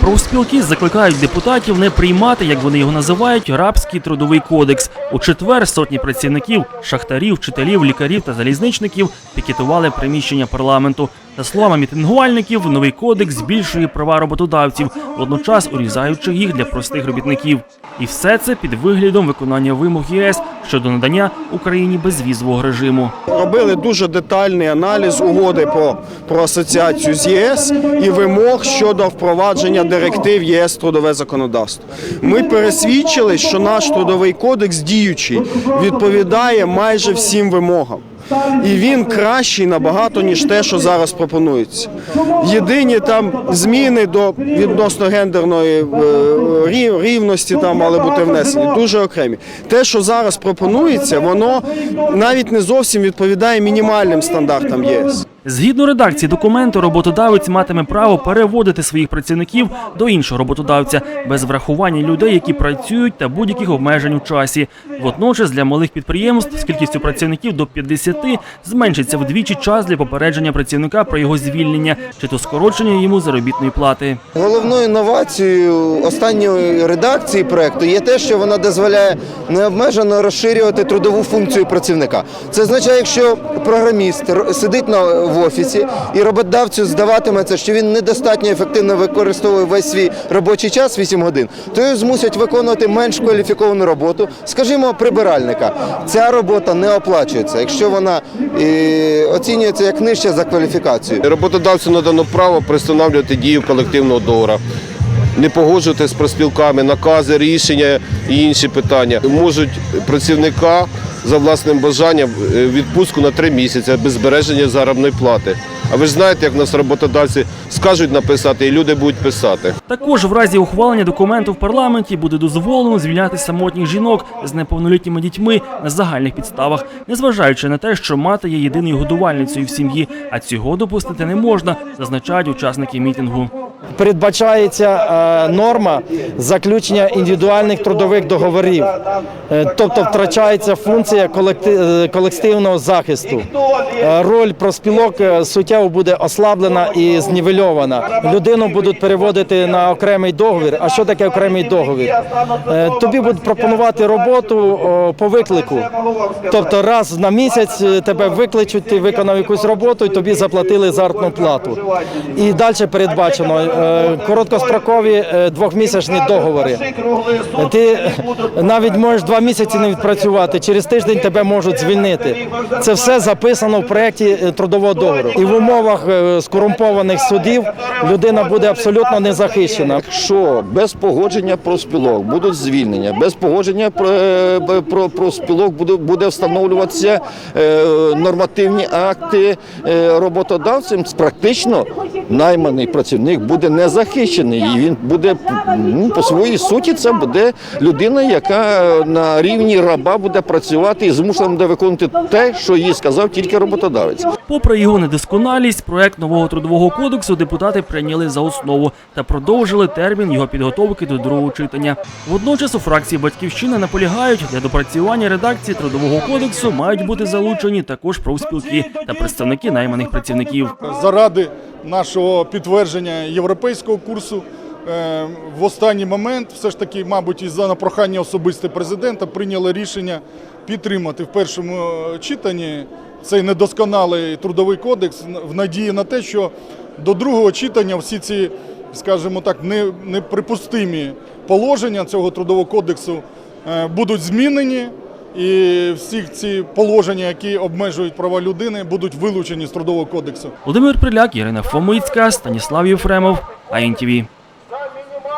Профспілки закликають депутатів не приймати, як вони його називають, рабський трудовий кодекс. У четвер сотні працівників, шахтарів, вчителів, лікарів та залізничників пікетували приміщення парламенту. За словами мітингувальників, новий кодекс збільшує права роботодавців, водночас урізаючи їх для простих робітників. І все це під виглядом виконання вимог ЄС щодо надання Україні безвізового режиму. Робили дуже детальний аналіз угоди про, про асоціацію з ЄС і вимог щодо впровадження директив ЄС трудове законодавство. Ми пересвідчили, що наш трудовий кодекс діючий відповідає майже всім вимогам. І він кращий набагато ніж те, що зараз пропонується. Єдині там зміни до відносно гендерної е, рівності там мали бути внесені, дуже окремі. Те, що зараз пропонується, воно навіть не зовсім відповідає мінімальним стандартам ЄС. Згідно редакції документу, роботодавець матиме право переводити своїх працівників до іншого роботодавця без врахування людей, які працюють та будь-яких обмежень у часі. Водночас для малих підприємств з кількістю працівників до 50 зменшиться вдвічі час для попередження працівника про його звільнення чи то скорочення йому заробітної плати. Головною інновацією останньої редакції проекту є те, що вона дозволяє необмежено розширювати трудову функцію працівника. Це означає, якщо програміст сидить на в офісі і роботодавцю здаватиметься, що він недостатньо ефективно використовує весь свій робочий час 8 годин, то його змусять виконувати менш кваліфіковану роботу, скажімо, прибиральника. Ця робота не оплачується, якщо вона е, оцінюється як нижча за кваліфікацією. Роботодавцю надано право пристановлювати дію колективного договору. Не погоджувати з проспілками, накази, рішення і інші питання. Можуть працівника за власним бажанням е, відпустку на три місяці без збереження заробної плати. А ви ж знаєте, як нас роботодавці скажуть написати, і люди будуть писати. Також в разі ухвалення документу в парламенті буде дозволено звільняти самотніх жінок з неповнолітніми дітьми на загальних підставах, незважаючи на те, що мати є єдиною годувальницею в сім'ї, а цього допустити не можна, зазначають учасники мітингу. Передбачається е, норма заключення індивідуальних трудових договорів, Е, тобто втрачається функція е, колективного захисту. Роль профспілок е, суттєво буде ослаблена і знівельована. Людину будуть переводити на окремий договір. А що таке окремий договір? Тобі будуть пропонувати роботу по виклику. Тобто раз на місяць тебе викличуть, ти виконав якусь роботу і тобі заплатили заробітну плату. І далі передбачено короткострокові е, двохмісячні договори. Ти навіть можеш два місяці не відпрацювати, через тиждень тебе можуть звільнити. Це все записано в проєкті е, трудового договору. І в умовах е, скорумпованих судів людина буде абсолютно незахищена. Якщо без погодження профспілок будуть звільнення, без погодження про, е, про, профспілок буде, встановлюватися е, нормативні акти е, роботодавцем, практично найманий працівник буде незахищений. І він буде ну, по своїй суті, це буде людина, яка на рівні раба буде працювати і змушена буде виконувати те, що їй сказав тільки роботодавець. Попри його недосконалість, проект нового трудового кодексу депутати прийняли за основу та продовжили термін його підготовки до другого читання. Водночас у фракції батьківщини наполягають, для допрацювання редакції трудового кодексу мають бути залучені також профспілки та представники найманих працівників. заради нашого підтвердження європейського курсу. е, В останній момент, все ж таки, мабуть, і за на прохання особисте президента прийняли рішення підтримати в першому е, читанні цей недосконалий трудовий кодекс в надії на те, що до другого читання всі ці, скажімо так, неприпустимі положення цього трудового кодексу е, будуть змінені. І всі ці положення, які обмежують права людини, будуть вилучені з трудового кодексу. Володимир Приляк, Ірина Фомицька, Станіслав Єфремов, АІНТВ.